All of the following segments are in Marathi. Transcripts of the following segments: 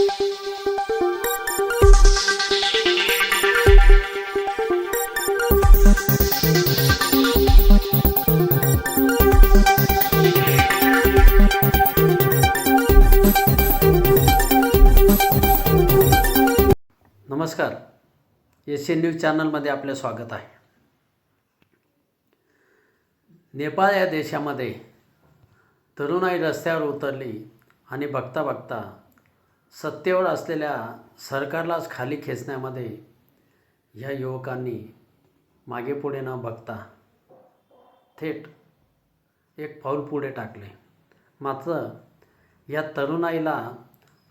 नमस्कार. एस एन न्यूज चॅनलमध्ये आपले स्वागत आहे. नेपाळ या देशामध्ये तरुणाई रस्त्यावर उतरली आणि बघता बघता सत्तेवर असलेल्या सरकारलाच खाली खेचण्यामध्ये ह्या युवकांनी मागे पुढे न बघता थेट एक पाऊल पुढे टाकले. मात्र या तरुणाईला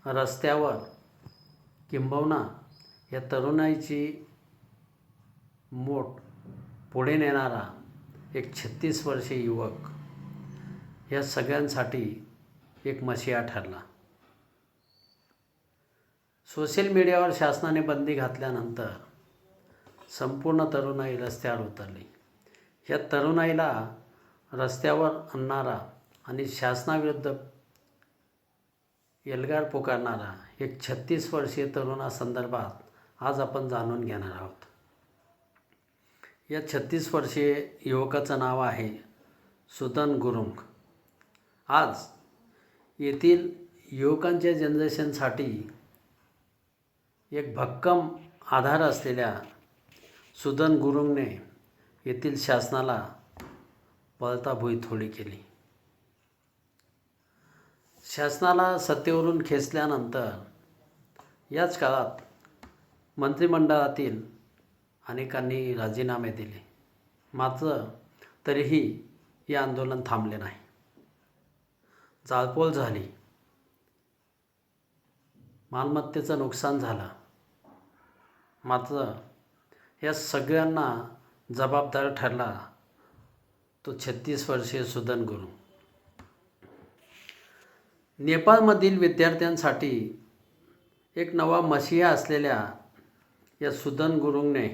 रस्त्यावर किंबहुना या तरुणाईची मोठ पुढे नेणारा एक छत्तीस वर्षीय युवक या सगळ्यांसाठी एक मशिया ठरला. सोशल मीडियावर शासनाने बंदी घातल्यानंतर संपूर्ण तरुणाई रस्त्यावर उतरली. या तरुणाईला रस्त्यावर आणणारा आणि शासनाविरुद्ध एल्गार पुकारणारा एक छत्तीस वर्षीय तरुणासंदर्भात आज आपण जाणून घेणार आहोत. या छत्तीस वर्षीय युवकाचं नाव आहे सुदन गुरुंग. आज येथील युवकांच्या जनरेशनसाठी एक भक्कम आधार असलेल्या सुदन गुरुंगने येथील शासनाला पळताभुई थोडी केली. शासनाला सत्तेवरून खेचल्यानंतर याच काळात मंत्रिमंडळातील अनेकांनी राजीनामे दिले. मात्र तरीही हे आंदोलन थांबले नाही. जाळपोळ झाली. मालमत्तेचं नुकसान झालं. मात्र या सगळ्यांना जबाबदार ठरला तो छत्तीस वर्षीय सुदन गुरु. नेपाळमधील विद्यार्थ्यांसाठी एक नवा मशिया असलेल्या या सुदन गुरुंगने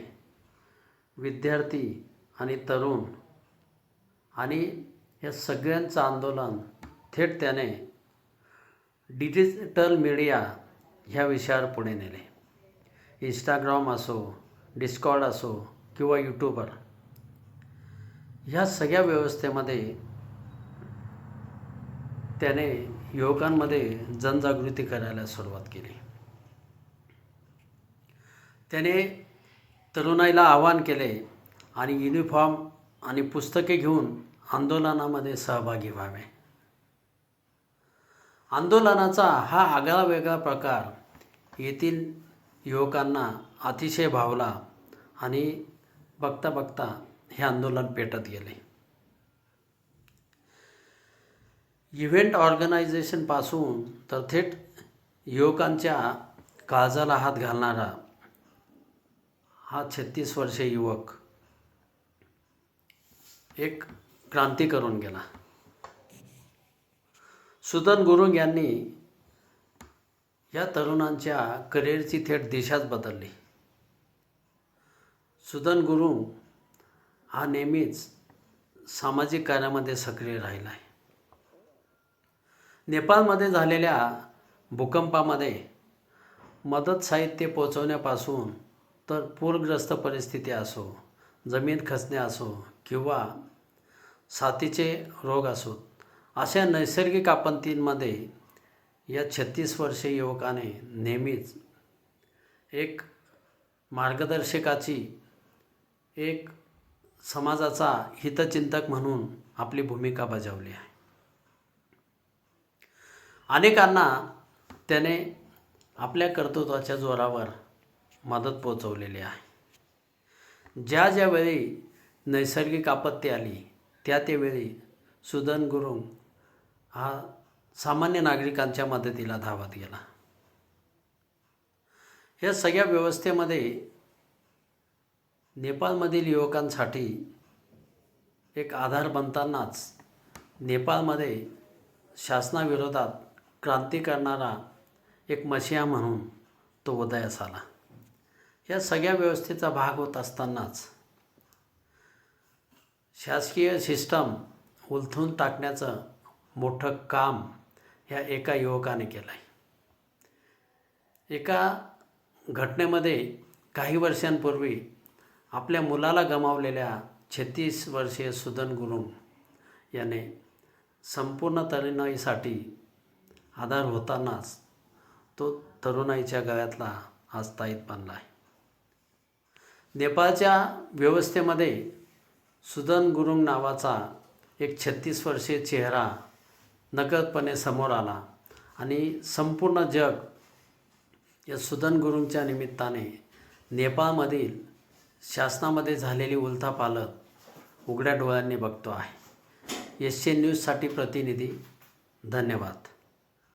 विद्यार्थी आणि तरुण आणि या सगळ्यांचं आंदोलन थेट त्याने डिजिटल मीडिया ह्या विषयावर पुढे नेले. इंस्टाग्राम असो डिस्कॉर्ड असो किंवा यूट्यूबर ह्या सगळ्या व्यवस्थेमध्ये त्याने युवकांमध्ये जनजागृती करायला सुरुवात केली. त्याने तरुणाईला आवाहन केले आणि युनिफॉर्म आणि पुस्तके घेऊन आंदोलनामध्ये सहभागी व्हावे. आंदोलनाचा हा आगळा वेगळा प्रकार येथील युवकांना अतिशय भावला आणि बघता बघता हे आंदोलन पेटत गेले. इव्हेंट ऑर्गनायझेशनपासून तर थेट युवकांच्या काळजाला हात घालणारा हा छत्तीस वर्षे युवक एक क्रांती करून गेला. सुदन गुरुंग यांनी या तरुणांच्या करिअरची थेट दिशाच बदलली. सुदन गुरुंग हा नेहमीच सामाजिक कार्यामध्ये सक्रिय राहिला आहे. नेपाळमध्ये झालेल्या भूकंपामध्ये मदत साहित्य पोचवण्यापासून तर पूरग्रस्त परिस्थिती असो जमीन खचणे असो किंवा साथीचे रोग असोत अशा नैसर्गिक आपत्तींमध्ये या छत्तीस वर्षीय युवकाने नेहमीच एक मार्गदर्शकाची एक समाजाचा हितचिंतक म्हणून आपली भूमिका बजावली आहे. अनेकांना त्याने आपल्या कर्तृत्वाच्या जोरावर मदत पोचवलेली आहे. ज्या ज्यावेळी नैसर्गिक आपत्ती आली त्या त्यावेळी सुदन गुरुंग हा सामान्य नागरिकांच्या मदतीला धावत गेला. या सगळ्या व्यवस्थेमध्ये नेपाळमधील युवकांसाठी एक आधार बनतानाच नेपाळमध्ये शासनाविरोधात क्रांती करणारा एक मशिया म्हणून तो उदयास आला. या सगळ्या व्यवस्थेचा भाग होत असतानाच शासकीय सिस्टम उलथून टाकण्याचं मोठं काम ह्या एका युवकाने केलं आहे एका घटनेमध्ये काही वर्षांपूर्वी आपल्या मुलाला गमावलेल्या छत्तीस वर्षीय सुदन गुरुंग याने संपूर्ण तरुणाईसाठी आधार होतानाच तो तरुणाईच्या गळ्यातला आज ताईत बनला आहे. नेपाळच्या व्यवस्थेमध्ये सुदन गुरुंग नावाचा एक छत्तीस वर्षीय चेहरा नकळतपणे समोर आला आणि संपूर्ण जग या सुदन गुरूंच्या निमित्ताने नेपाळमधील शासनामध्ये झालेली उलथापालथ उघड्या डोळ्यांनी बघतो आहे. एस न्यूजसाठी प्रतिनिधी धन्यवाद.